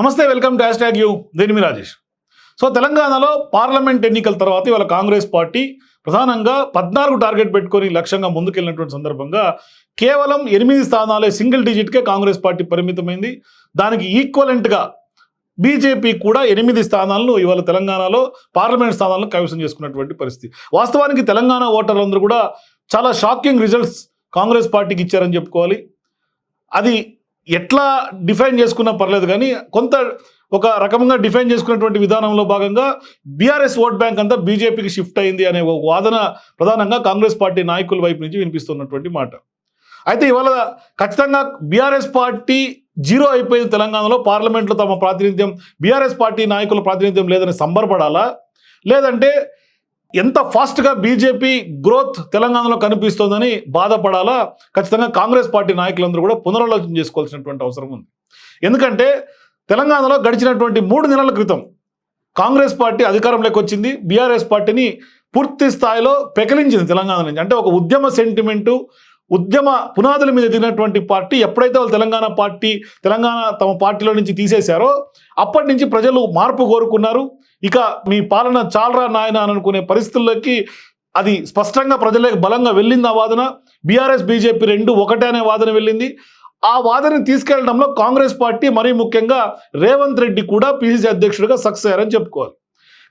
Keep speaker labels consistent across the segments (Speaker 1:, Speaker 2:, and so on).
Speaker 1: నమస్తే welcome to hash tag you. దేనిమి Rajesh. So తెలంగాణలో parliament ఎన్నికల తర్వాత ఇవాళ కాంగ్రెస్ పార్టీ ప్రధానంగా పద్నాలుగు టార్గెట్ పెట్టుకొని లక్ష్యంగా ముందుకెళ్ళినటువంటి సందర్భంగా కేవలం ఎనిమిది స్థానాలే సింగిల్ డిజిట్కే కాంగ్రెస్ పార్టీ పరిమితమైంది. దానికి ఈక్వలెంట్గా బీజేపీ కూడా ఎనిమిది స్థానాలను ఇవాళ తెలంగాణలో పార్లమెంట్ స్థానాలను కైవసం చేసుకున్నటువంటి పరిస్థితి. వాస్తవానికి తెలంగాణ ఓటర్లందరూ కూడా చాలా షాకింగ్ రిజల్ట్స్ కాంగ్రెస్ పార్టీకి ఇచ్చారని చెప్పుకోవాలి. అది ఎట్లా డిఫైన్ చేసుకున్నా పర్లేదు కానీ కొంత ఒక రకంగా డిఫైన్ చేసుకున్నటువంటి విధానంలో భాగంగా బీఆర్ఎస్ ఓట్ బ్యాంక్ అంతా బీజేపీకి షిఫ్ట్ అయింది అనే ఒక వాదన ప్రధానంగా కాంగ్రెస్ పార్టీ నాయకుల వైపు నుంచి వినిపిస్తున్నటువంటి మాట. అయితే ఇవాళ ఖచ్చితంగా బీఆర్ఎస్ పార్టీ జీరో అయిపోయింది తెలంగాణలో పార్లమెంట్లో తమ ప్రాతినిధ్యం బీఆర్ఎస్ పార్టీ నాయకుల ప్రాతినిధ్యం లేదని సంబరపడాలా? లేదంటే ఎంత ఫాస్ట్గా బీజేపీ గ్రోత్ తెలంగాణలో కనిపిస్తోందని బాధపడాలా? ఖచ్చితంగా కాంగ్రెస్ పార్టీ నాయకులందరూ కూడా పునరాలోచన చేసుకోవాల్సినటువంటి అవసరం ఉంది. ఎందుకంటే తెలంగాణలో గడిచినటువంటి మూడు నెలల క్రితం కాంగ్రెస్ పార్టీ అధికారంలోకి వచ్చింది. బీఆర్ఎస్ పార్టీని పూర్తి స్థాయిలో పెకలించింది తెలంగాణ నుంచి. అంటే ఒక ఉద్యమ సెంటిమెంటు ఉద్యమ పునాదుల మీద దిగినటువంటి పార్టీ ఎప్పుడైతే వాళ్ళు తెలంగాణ పార్టీ తెలంగాణ తమ పార్టీలో నుంచి తీసేశారో అప్పటి నుంచి ప్రజలు మార్పు కోరుకున్నారు. ఇక మీ పాలన చాలరా నాయన అనుకునే పరిస్థితుల్లోకి అది స్పష్టంగా ప్రజలకు బలంగా వెళ్ళింది ఆ వాదన. బీఆర్ఎస్ బీజేపీ రెండు ఒకటే అనే వాదన వెళ్ళింది. ఆ వాదనని తీసుకెళ్ళడంలో కాంగ్రెస్ పార్టీ మరీ ముఖ్యంగా రేవంత్ రెడ్డి కూడా పిసిసి అధ్యక్షుడిగా సక్సెస్ అయ్యారని చెప్పుకోవాలి.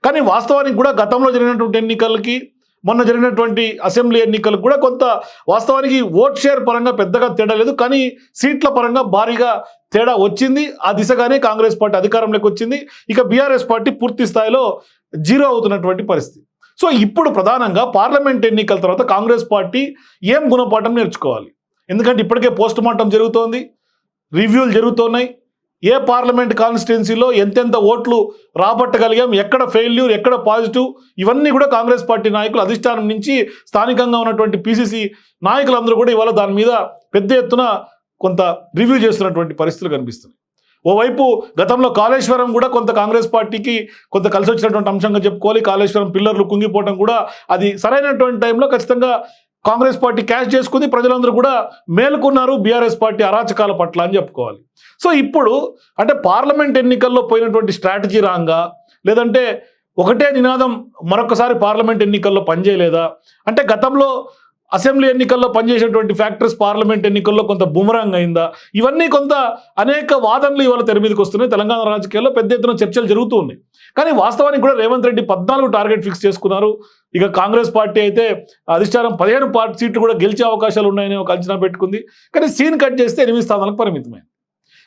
Speaker 1: కానీ వాస్తవానికి కూడా గతంలో జరిగినటువంటి ఎన్నికలకి మొన్న జరిగినటువంటి అసెంబ్లీ ఎన్నికలకు కూడా కొంత వాస్తవానికి ఓట్ షేర్ పరంగా పెద్దగా తేడా లేదు. కానీ సీట్ల పరంగా భారీగా తేడా వచ్చింది ఆ దిశగానే కాంగ్రెస్ పార్టీ అధికారంలోకి వచ్చింది. ఇక బీఆర్ఎస్ పార్టీ పూర్తి స్థాయిలో జీరో అవుతున్నటువంటి పరిస్థితి. సో ఇప్పుడు ప్రధానంగా పార్లమెంట్ ఎన్నికల తర్వాత కాంగ్రెస్ పార్టీ ఏం గుణపాఠం నేర్చుకోవాలి? ఎందుకంటే ఇప్పటికే పోస్ట్ మార్టం జరుగుతోంది రివ్యూలు జరుగుతున్నాయి. ఏ పార్లమెంట్ కాన్స్టిట్యున్సీలో ఎంతెంత ఓట్లు రాబట్టగలిగాం ఎక్కడ ఫెయిల్యూర్ ఎక్కడ పాజిటివ్ ఇవన్నీ కూడా కాంగ్రెస్ పార్టీ నాయకులు అధిష్టానం నుంచి స్థానికంగా ఉన్నటువంటి పిసిసి నాయకులందరూ కూడా ఇవాళ దాని మీద పెద్ద ఎత్తున కొంత రివ్యూ చేస్తున్నటువంటి పరిస్థితులు కనిపిస్తున్నాయి. ఓవైపు గతంలో కాళేశ్వరం కూడా కొంత కాంగ్రెస్ పార్టీకి కొంత కలిసి వచ్చినటువంటి అంశంగా చెప్పుకోవాలి. కాళేశ్వరం పిల్లర్లు కుంగిపోవడం కూడా అది సరైనటువంటి టైంలో ఖచ్చితంగా కాంగ్రెస్ పార్టీ క్యాష్ చేసుకుంది ప్రజలందరూ కూడా మేలుకున్నారు. బీఆర్ఎస్ పార్టీ అరాచకాల పట్ల అని చెప్పుకోవాలి. సో ఇప్పుడు అంటే పార్లమెంట్ ఎన్నికల్లో పోయినటువంటి స్ట్రాటజీ రాంగా లేదంటే ఒకటే నినాదం మరొకసారి పార్లమెంట్ ఎన్నికల్లో పనిచేయలేదా? అంటే గతంలో అసెంబ్లీ ఎన్నికల్లో పనిచేసినటువంటి ఫ్యాక్టర్స్ పార్లమెంట్ ఎన్నికల్లో కొంత బుమరాంగ్ అయిందా? ఇవన్నీ కొంత అనేక వాదనలు ఇవాళ తెర మీదకి వస్తున్నాయి. తెలంగాణ రాజకీయాల్లో పెద్ద ఎత్తున చర్చలు జరుగుతూ ఉన్నాయి. కానీ వాస్తవానికి కూడా రేవంత్ రెడ్డి పద్నాలుగు టార్గెట్ ఫిక్స్ చేసుకున్నారు. ఇక కాంగ్రెస్ పార్టీ అయితే అధిష్టానం పదిహేను పార్టీ సీట్లు కూడా గెలిచే అవకాశాలు ఉన్నాయని ఒక అంచనా పెట్టుకుంది. కానీ సీన్ కట్ చేస్తే ఎనిమిది స్థానాలకు పరిమితమైంది.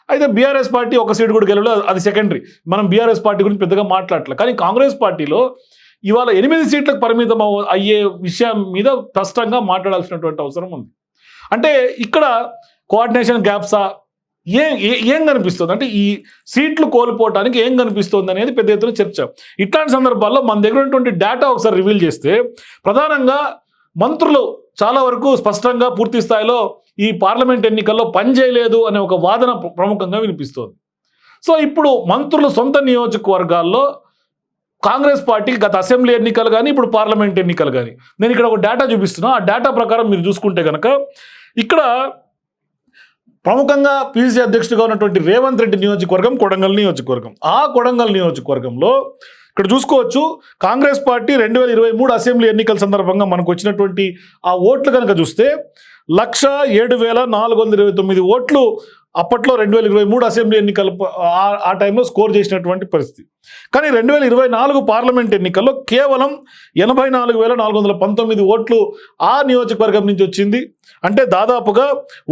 Speaker 1: అయితే బీఆర్ఎస్ పార్టీ ఒక సీటు కూడా గెలవలేదు. అది సెకండరీ. మనం బీఆర్ఎస్ పార్టీ గురించి పెద్దగా మాట్లాడలేదు కానీ కాంగ్రెస్ పార్టీలో ఇవాళ ఎనిమిది సీట్లకు పరిమితం అయ్యే విషయం మీద స్పష్టంగా మాట్లాడాల్సినటువంటి అవసరం ఉంది. అంటే ఇక్కడ కోఆర్డినేషన్ గ్యాప్సా ఏం ఏ- ఏం కనిపిస్తుంది? అంటే ఈ సీట్లు కోల్పోవటానికి ఏం కనిపిస్తుంది అనేది పెద్ద ఎత్తున చర్చ. ఇట్లాంటి సందర్భాల్లో మన దగ్గర ఉన్నటువంటి డేటా ఒకసారి రివీల్ చేస్తే ప్రధానంగా మంత్రులు చాలా వరకు స్పష్టంగా పూర్తి స్థాయిలో ఈ పార్లమెంట్ ఎన్నికల్లో పనిచేయలేదు అనే ఒక వాదన ప్రముఖంగా వినిపిస్తోంది. సో ఇప్పుడు మంత్రులు సొంత నియోజకవర్గాల్లో కాంగ్రెస్ పార్టీకి గత అసెంబ్లీ ఎన్నికలు కానీ ఇప్పుడు పార్లమెంట్ ఎన్నికలు కానీ నేను ఇక్కడ ఒక డేటా చూపిస్తున్నా. ఆ డేటా ప్రకారం మీరు చూసుకుంటే కనుక ఇక్కడ ప్రముఖంగా పీసీ అధ్యక్షుడిగా ఉన్నటువంటి రేవంత్ రెడ్డి నియోజకవర్గం కొడంగల్ నియోజకవర్గం. ఆ కొడంగల్ నియోజకవర్గంలో ఇక్కడ చూసుకోవచ్చు కాంగ్రెస్ పార్టీ రెండు వేల ఇరవై మూడు అసెంబ్లీ ఎన్నికల సందర్భంగా మనకు వచ్చినటువంటి ఆ ఓట్లు కనుక చూస్తే లక్ష ఏడు వేల నాలుగు వందల ఇరవై తొమ్మిది ఓట్లు అప్పట్లో రెండు వేల ఇరవై మూడు అసెంబ్లీ ఎన్నికల ఆ టైంలో స్కోర్ చేసినటువంటి పరిస్థితి. కానీ రెండు వేల ఇరవై నాలుగు పార్లమెంట్ ఎన్నికల్లో కేవలం ఎనభై నాలుగు వేల నాలుగు వందల పంతొమ్మిది ఓట్లు ఆ నియోజకవర్గం నుంచి వచ్చింది. అంటే దాదాపుగా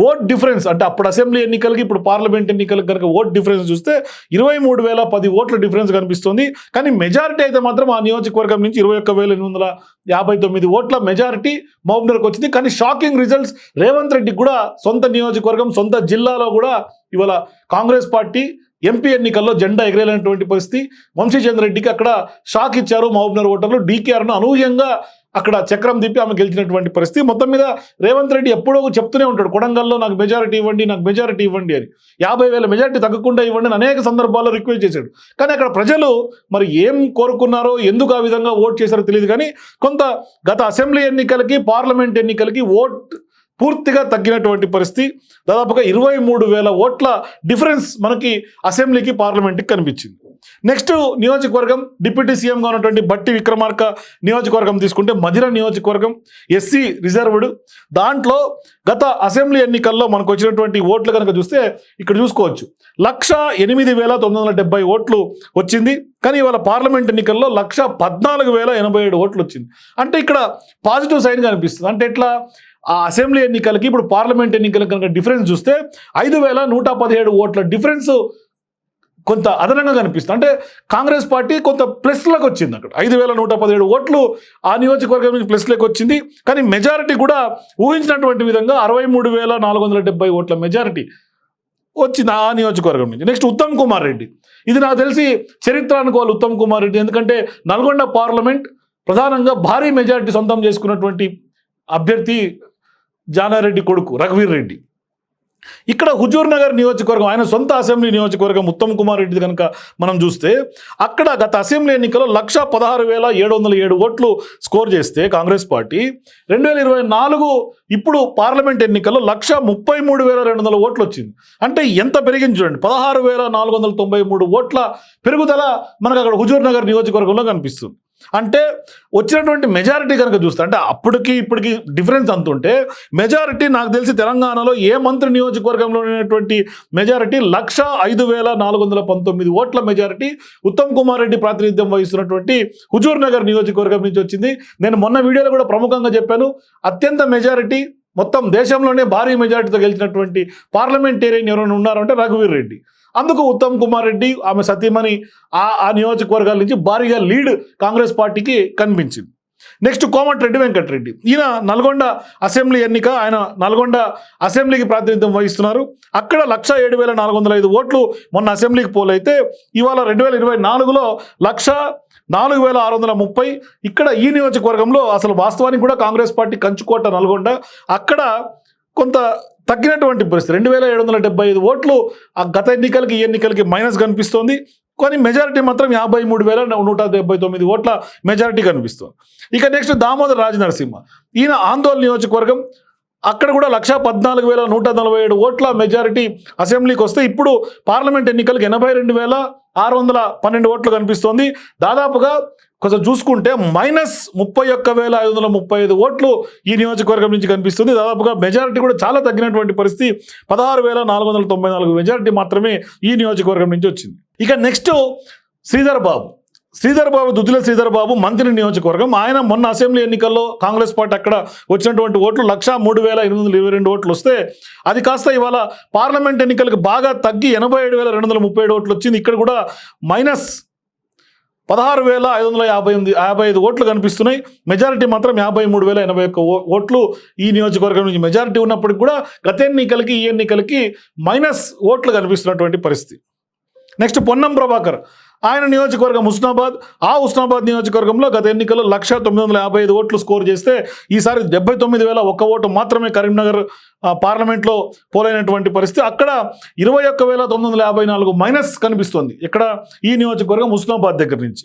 Speaker 1: ఓట్ డిఫరెన్స్ అంటే అప్పుడు అసెంబ్లీ ఎన్నికలకి ఇప్పుడు పార్లమెంట్ ఎన్నికలకు కనుక ఓట్ డిఫరెన్స్ చూస్తే ఇరవై మూడు వేల పది ఓట్ల డిఫరెన్స్ కనిపిస్తుంది. కానీ మెజారిటీ అయితే మాత్రం ఆ నియోజకవర్గం నుంచి ఇరవై ఒక్క వేల ఎనిమిది వందల యాభై తొమ్మిది ఓట్ల మెజారిటీ మహబూబ్నగర్కి వచ్చింది. కానీ షాకింగ్ రిజల్ట్స్ రేవంత్ రెడ్డి కూడా సొంత నియోజకవర్గం సొంత జిల్లాలో కూడా ఇవాళ కాంగ్రెస్ పార్టీ ఎంపీ ఎన్నికల్లో జెండా ఎగరేలైనటువంటి పరిస్థితి. వంశీచంద్ర రెడ్డికి అక్కడ షాక్ ఇచ్చారు మహబూబ్నగర్ ఓటర్లు. డీకేఆర్ను అనూహ్యంగా అక్కడ చక్రం తిప్పి ఆమె గెలిచినటువంటి పరిస్థితి. మొత్తం మీద రేవంత్ రెడ్డి ఎప్పుడో చెప్తూనే ఉంటాడు కొడంగల్లో నాకు మెజారిటీ ఇవ్వండి నాకు మెజారిటీ ఇవ్వండి అని. యాభై వేల మెజారిటీ తగ్గకుండా ఇవ్వండి అని అనేక సందర్భాల్లో రిక్వెస్ట్ చేశాడు. కానీ అక్కడ ప్రజలు మరి ఏం కోరుకున్నారో ఎందుకు ఆ విధంగా ఓట్ చేశారో తెలియదు కానీ కొంత గత అసెంబ్లీ ఎన్నికలకి పార్లమెంట్ ఎన్నికలకి ఓట్ పూర్తిగా తగ్గినటువంటి పరిస్థితి. దాదాపుగా ఇరవై మూడు వేల ఓట్ల డిఫరెన్స్ మనకి అసెంబ్లీకి పార్లమెంట్కి కనిపించింది. నెక్స్ట్ నియోజకవర్గం డిప్యూటీ సీఎంగా ఉన్నటువంటి బట్టి విక్రమార్క నియోజకవర్గం తీసుకుంటే మధిర నియోజకవర్గం ఎస్సీ రిజర్వ్డ్. దాంట్లో గత అసెంబ్లీ ఎన్నికల్లో మనకు వచ్చినటువంటి ఓట్లు కనుక చూస్తే ఇక్కడ చూసుకోవచ్చు. లక్ష ఎనిమిది వేల తొమ్మిది వందల డెబ్బై ఓట్లు వచ్చింది. కానీ ఇవాళ పార్లమెంట్ ఎన్నికల్లో లక్ష పద్నాలుగు వేల ఎనభై ఏడు ఓట్లు వచ్చింది. అంటే ఇక్కడ పాజిటివ్ సైన్ కనిపిస్తుంది. అంటే ఎట్లా? ఆ అసెంబ్లీ ఎన్నికలకి ఇప్పుడు పార్లమెంట్ ఎన్నికలకు కనుక డిఫరెన్స్ చూస్తే ఐదు వేల నూట పదిహేడు ఓట్ల డిఫరెన్స్ కొంత అదనంగా కనిపిస్తుంది. అంటే కాంగ్రెస్ పార్టీ కొంత ప్లస్లోకి వచ్చింది అక్కడ. ఐదు వేల నూట పదిహేడు ఓట్లు ఆ నియోజకవర్గం నుంచి ప్లస్లోకి వచ్చింది. కానీ మెజారిటీ కూడా ఊహించినటువంటి విధంగా అరవై మూడు వేల నాలుగు వందల డెబ్బై ఓట్ల మెజారిటీ వచ్చింది ఆ నియోజకవర్గం నుంచి. నెక్స్ట్ ఉత్తమ్ కుమార్ రెడ్డి. ఇది నాకు తెలిసి చరిత్ర అనుకోవాలి ఉత్తమ్ కుమార్ రెడ్డి. ఎందుకంటే నల్గొండ పార్లమెంట్ ప్రధానంగా భారీ మెజారిటీ సొంతం చేసుకున్నటువంటి అభ్యర్థి జానారెడ్డి కొడుకు రఘువీర్ రెడ్డి. ఇక్కడ హుజూర్ నగర్ నియోజకవర్గం ఆయన సొంత అసెంబ్లీ నియోజకవర్గం ఉత్తమ్ కుమార్ రెడ్డి కనుక మనం చూస్తే అక్కడ గత అసెంబ్లీ ఎన్నికల్లో లక్ష పదహారు వేల ఏడు వందల ఏడు ఓట్లు స్కోర్ చేస్తే కాంగ్రెస్ పార్టీ రెండు వేల ఇరవై నాలుగు ఇప్పుడు పార్లమెంట్ ఎన్నికల్లో లక్ష ముప్పై మూడు వేల రెండు వందల ఓట్లు వచ్చింది. అంటే ఎంత పెరిగింది చూడండి పదహారు వేల నాలుగు వందల తొంభై మూడు ఓట్ల పెరుగుదల మనకు అక్కడ హుజూర్ నగర్ నియోజకవర్గంలో కనిపిస్తుంది. అంటే వచ్చినటువంటి మెజారిటీ కనుక చూస్తే అంటే అప్పటికి ఇప్పటికి డిఫరెన్స్ అంత ఉంటే మెజారిటీ నాకు తెలిసి తెలంగాణలో ఏ మంత్రి నియోజకవర్గంలో ఉన్నటువంటి మెజారిటీ లక్ష ఐదు వేల నాలుగు వందల పంతొమ్మిది ఓట్ల మెజారిటీ ఉత్తమ్ కుమార్ రెడ్డి ప్రాతినిధ్యం వహిస్తున్నటువంటి హుజూర్ నగర్ నియోజకవర్గం నుంచి వచ్చింది. నేను మొన్న వీడియోలో కూడా ప్రముఖంగా చెప్పాను అత్యంత మెజారిటీ మొత్తం దేశంలోనే భారీ మెజారిటీతో గెలిచినటువంటి పార్లమెంటేరియన్ ఎవరైనా ఉన్నారంటే రఘువీర్ రెడ్డి. అందుకు ఉత్తమ్ కుమార్ రెడ్డి ఆమె సతీమణి ఆ ఆ నియోజకవర్గాల నుంచి భారీగా లీడ్ కాంగ్రెస్ పార్టీకి కనిపించింది. నెక్స్ట్ కోమటిరెడ్డి వెంకటరెడ్డి. ఈయన నల్గొండ అసెంబ్లీ ఎన్నిక ఆయన నల్గొండ అసెంబ్లీకి ప్రాతినిధ్యం వహిస్తున్నారు. అక్కడ లక్ష ఏడు వేల నాలుగు వందల ఐదు ఓట్లు మొన్న అసెంబ్లీకి పోలైతే ఇవాళ రెండు వేల ఇరవై నాలుగులో లక్ష నాలుగు వేల ఆరు వందల ముప్పై. ఇక్కడ ఈ నియోజకవర్గంలో అసలు వాస్తవానికి కూడా కాంగ్రెస్ పార్టీ కంచుకోట నల్గొండ. అక్కడ కొంత తగ్గినటువంటి పరిస్థితి. రెండు వేల ఏడు వందల డెబ్బై ఐదు ఓట్లు ఆ గత ఎన్నికలకి ఈ ఎన్నికలకి మైనస్ కనిపిస్తోంది. కానీ మెజారిటీ మాత్రం యాభై మూడు వేల నూట డెబ్బై తొమ్మిది ఓట్ల మెజారిటీ కనిపిస్తుంది. ఇక నెక్స్ట్ దామోదర్ రాజనరసింహ. ఈయన ఆందోళన నియోజకవర్గం. అక్కడ కూడా లక్ష పద్నాలుగు వేల నూట నలభై ఏడు ఓట్ల మెజారిటీ అసెంబ్లీకి వస్తే ఇప్పుడు పార్లమెంట్ ఎన్నికలకు ఎనభై రెండు వేల ఆరు వందల పన్నెండు ఓట్లు కనిపిస్తోంది. దాదాపుగా కొంచెం చూసుకుంటే మైనస్ ముప్పై ఒక్క వేల ఐదు వందల ముప్పై ఐదు ఓట్లు ఈ నియోజకవర్గం నుంచి కనిపిస్తుంది. దాదాపుగా మెజారిటీ కూడా చాలా తగ్గినటువంటి పరిస్థితి. పదహారు వేల నాలుగు వందల తొంభై నాలుగు మెజారిటీ మాత్రమే ఈ నియోజకవర్గం నుంచి వచ్చింది. ఇక నెక్స్ట్ శ్రీధర్ బాబు. శ్రీధర్ బాబు దుద్దుల శ్రీధర్ బాబు మంత్రి నియోజకవర్గం. ఆయన మొన్న అసెంబ్లీ ఎన్నికల్లో కాంగ్రెస్ పార్టీ అక్కడ వచ్చినటువంటి ఓట్లు లక్ష మూడు వేల ఎనిమిది వందల ఇరవై రెండు ఓట్లు వస్తే అది కాస్త ఇవాళ పార్లమెంట్ ఎన్నికలకు బాగా తగ్గి ఎనభై ఏడు వేల రెండు వందల ముప్పై ఏడు ఓట్లు వచ్చింది. ఇక్కడ కూడా మైనస్ పదహారు వేల ఐదు వందల యాభై ఎనిమిది యాభై ఐదు ఓట్లు కనిపిస్తున్నాయి. మెజారిటీ మాత్రం యాభై మూడు వేల ఎనభై ఒక్క ఓ- ఓట్లు ఈ నియోజకవర్గం నుంచి మెజారిటీ ఉన్నప్పటికి కూడా గత ఎన్నికలకి ఈ ఎన్నికలకి మైనస్ ఓట్లు కనిపిస్తున్నటువంటి పరిస్థితి. నెక్స్ట్ పొన్నం ప్రభాకర్. ఆయన నియోజకవర్గం ఉస్నాబాద్ ఆ ఉస్నాబాద్ నియోజకవర్గంలో గత ఎన్నికల్లో లక్ష తొమ్మిది వందల యాభై ఐదు ఓట్లు స్కోర్ చేస్తే ఈసారి డెబ్బై తొమ్మిది వేల ఒక్క ఓటు మాత్రమే కరీంనగర్ పార్లమెంట్లో పోలైనటువంటి పరిస్థితి. అక్కడ ఇరవై ఒక్క వేల తొమ్మిది వందల యాభై నాలుగు మైనస్ కనిపిస్తుంది. ఇక్కడ ఈ నియోజకవర్గం ఉస్నాబాద్ దగ్గర నుంచి.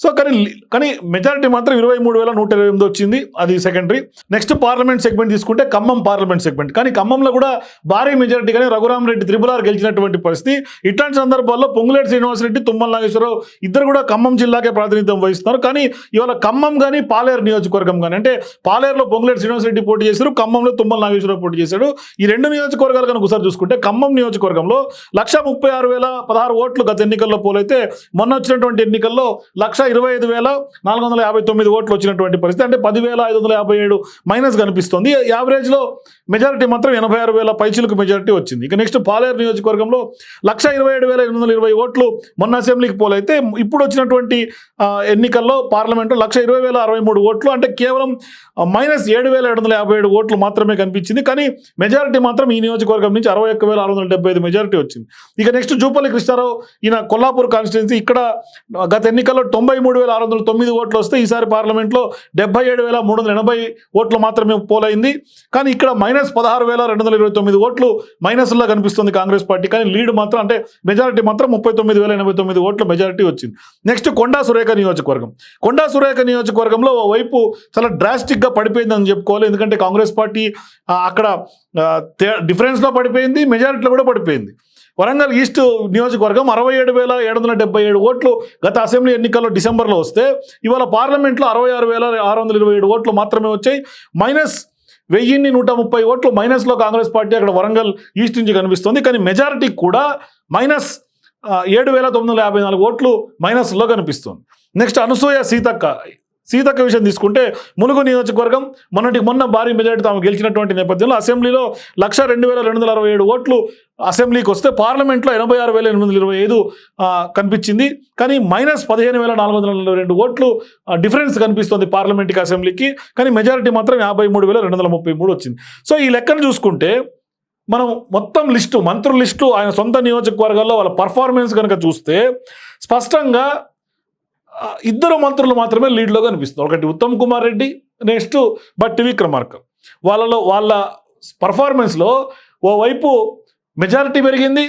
Speaker 1: సో కానీ కానీ మెజారిటీ మాత్రం ఇరవై మూడు వేల నూట ఇరవై ఎనిమిది వచ్చింది అది సెకండరీ నెక్స్ట్ పార్లమెంట్ సెగ్మెంట్ తీసుకుంటే ఖమ్మం పార్లమెంట్ సెగ్మెంట్ కానీ ఖమ్మంలో కూడా భారీ మెజారిటీ కానీ రఘురామ్ రెడ్డి గెలిచినటువంటి పరిస్థితి. ఇట్లాంటి సందర్భాల్లో పొంగులేటి శ్రీనివాసరెడ్డి తుమ్మల నాగేశ్వరరావు ఇద్దరు కూడా ఖమ్మం జిల్లాకే ప్రాతినిధ్యం వహిస్తున్నారు. కానీ ఇవాళ ఖమ్మం కానీ పాలేరు నియోజకవర్గం కానీ అంటే పాలేరులో పొంగులేటి శ్రీనివాసరెడ్డి పోటీ చేశారు ఖమ్మంలో తుమ్మల నాగేశ్వరరావు పోటీ చేశాడు. ఈ రెండు నియోజకవర్గాలు కనుక ఒకసారి చూసుకుంటే ఖమ్మం నియోజకవర్గంలో లక్ష ముప్పై ఆరు వేల పదహారు ఓట్లు గత ఎన్నికల్లో పోలైతే మొన్న వచ్చినటువంటి ఎన్నికల్లో లక్ష ఇరవై ఐదు వేల నాలుగు వందల యాభై తొమ్మిది ఓట్లు వచ్చినటువంటి పరిస్థితి. అంటే పదివేల ఐదు వందల యాభై ఏడు మైనస్ కనిపిస్తుంది. యావరేజ్లో మెజారిటీ మాత్రం ఎనభై ఆరు వేల పైచులకు మెజారిటీ వచ్చింది. ఇక నెక్స్ట్ పాలేరు నియోజకవర్గంలో లక్ష ఇరవై ఏడు వేల ఎనిమిది వందల ఇరవై ఓట్లు మొన్న అసెంబ్లీకి పోలైతే ఇప్పుడు వచ్చినటువంటి ఎన్నికల్లో పార్లమెంట్లో లక్ష ఇరవై వేల అరవై మూడు ఓట్లు. అంటే కేవలం మైనస్ ఏడు వేల ఏడు వందల యాభై ఏడు ఓట్లు మాత్రమే కనిపించింది. కానీ మెజారిటీ మాత్రం ఈ నియోజకవర్గం నుంచి అరవై ఒక్క వేల ఆరు వందల డెబ్బై ఐదు మెజారిటీ వచ్చింది. ఇక నెక్స్ట్ జూపల్లి కృష్ణారావు ఈయన కొల్లాపూర్ కాన్స్టిట్యున్సీ ఇక్కడ గత ఎన్నికల్లో తొంభై మూడు వేల ఆరు వందల తొమ్మిది ఓట్లు వస్తే ఈసారి పార్లమెంట్లో డెబ్బై ఏడు వేల మూడు వందల ఎనభై ఓట్లు మాత్రమే పోలైంది. కానీ ఇక్కడ మైనస్ పదహారు వేల రెండు వందల ఇరవై తొమ్మిది ఓట్లు మైనస్లో కనిపిస్తుంది కాంగ్రెస్ పార్టీ. కానీ లీడ్ మాత్రం అంటే మెజారిటీ మాత్రం ముప్పై తొమ్మిది వేల ఎనభై తొమ్మిది ఓట్ల మెజారిటీ వచ్చింది. నెక్స్ట్ కొండా సురేఖ నియోజకవర్గం. కొండా సురేఖ నియోజకవర్గంలో ఓవైపు చాలా డ్రాస్టిక్గా పడిపోయిందని చెప్పుకోవాలి. ఎందుకంటే కాంగ్రెస్ పార్టీ అక్కడ డిఫరెన్స్లో పడిపోయింది మెజారిటీలో కూడా పడిపోయింది. వరంగల్ ఈస్ట్ నియోజకవర్గం అరవై ఏడు వేల ఏడు వందల డెబ్బై ఏడు ఓట్లు గత అసెంబ్లీ ఎన్నికల్లో డిసెంబర్లో వస్తే ఇవాళ పార్లమెంట్లో అరవై ఆరు వేల ఆరు వందల ఇరవై ఏడు ఓట్లు మాత్రమే వచ్చాయి. మైనస్ వెయ్యిన్ని నూట ముప్పై ఓట్లు మైనస్లో కాంగ్రెస్ పార్టీ అక్కడ వరంగల్ ఈస్ట్ నుంచి కనిపిస్తుంది. కానీ మెజారిటీ కూడా మైనస్ ఏడు వేల తొమ్మిది వందల యాభై నాలుగు ఓట్లు మైనస్లో కనిపిస్తుంది. నెక్స్ట్ అనసూయ సీతక్క. సీతక్క విషయం తీసుకుంటే ములుగు నియోజకవర్గం మొన్నటికి మొన్న భారీ మెజారిటీ తాము గెలిచినటువంటి నేపథ్యంలో అసెంబ్లీలో లక్ష రెండు వేల రెండు వందల అరవై ఏడు ఓట్లు అసెంబ్లీకి వస్తే పార్లమెంట్లో ఎనభై ఆరు వేల ఎనిమిది వందల ఇరవై ఐదు కనిపించింది. కానీ మైనస్ పదిహేను వేల నాలుగు వందల నలభై రెండు ఓట్లు డిఫరెన్స్ కనిపిస్తుంది పార్లమెంట్కి అసెంబ్లీకి. కానీ మెజారిటీ మాత్రం యాభై మూడు వేల రెండు వందల ముప్పై మూడు వచ్చింది. సో ఈ లెక్కను చూసుకుంటే మనం మొత్తం లిస్టు మంత్రుల లిస్టు ఆయన సొంత నియోజకవర్గాల్లో వాళ్ళ పర్ఫార్మెన్స్ కనుక చూస్తే స్పష్టంగా ఇద్దరు మంత్రులు మాత్రమే లీడ్లో కనిపిస్తుంది ఒకటి ఉత్తమ్ కుమార్ రెడ్డి నెక్స్ట్ బట్టి విక్రమార్క. వాళ్ళలో వాళ్ళ పర్ఫార్మెన్స్లో ఓవైపు మెజారిటీ పెరిగింది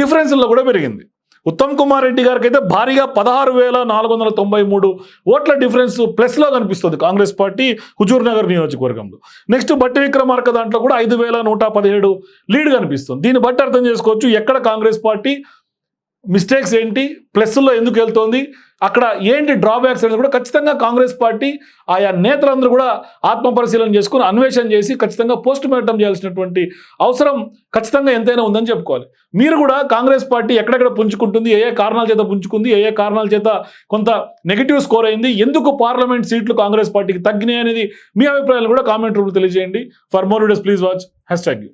Speaker 1: డిఫరెన్స్లో కూడా పెరిగింది. ఉత్తమ్ కుమార్ రెడ్డి గారికి అయితే భారీగా పదహారు వేల నాలుగు వందల తొంభై మూడు ఓట్ల డిఫరెన్స్ ప్లస్లో కనిపిస్తుంది కాంగ్రెస్ పార్టీ హుజూర్ నగర్ నియోజకవర్గంలో. నెక్స్ట్ బట్టి విక్రమార్క దాంట్లో కూడా ఐదు వేల నూట పదిహేడు లీడ్ కనిపిస్తుంది. దీన్ని బట్టి అర్థం చేసుకోవచ్చు ఎక్కడ కాంగ్రెస్ పార్టీ మిస్టేక్స్ ఏంటి? ప్లస్లో ఎందుకు వెళ్తోంది? అక్కడ ఏంటి డ్రాబ్యాక్స్ అనేది కూడా ఖచ్చితంగా కాంగ్రెస్ పార్టీ ఆయా నేతలందరూ కూడా ఆత్మపరిశీలన చేసుకుని అన్వేషణ చేసి ఖచ్చితంగా పోస్ట్ మార్టం చేయాల్సినటువంటి అవసరం ఖచ్చితంగా ఎంతైనా ఉందని చెప్పుకోవాలి. మీరు కూడా కాంగ్రెస్ పార్టీ ఎక్కడెక్కడ పుంజుకుంటుంది ఏ ఏ కారణాల చేత పుంజుకుంది ఏ ఏ కారణాల చేత కొంత నెగిటివ్ స్కోర్ అయింది ఎందుకు పార్లమెంట్ సీట్లు కాంగ్రెస్ పార్టీకి తగ్గినాయి అనేది మీ అభిప్రాయాలు కూడా కామెంట్ రూపంలో తెలియజేయండి. For more videos please watch hash tag you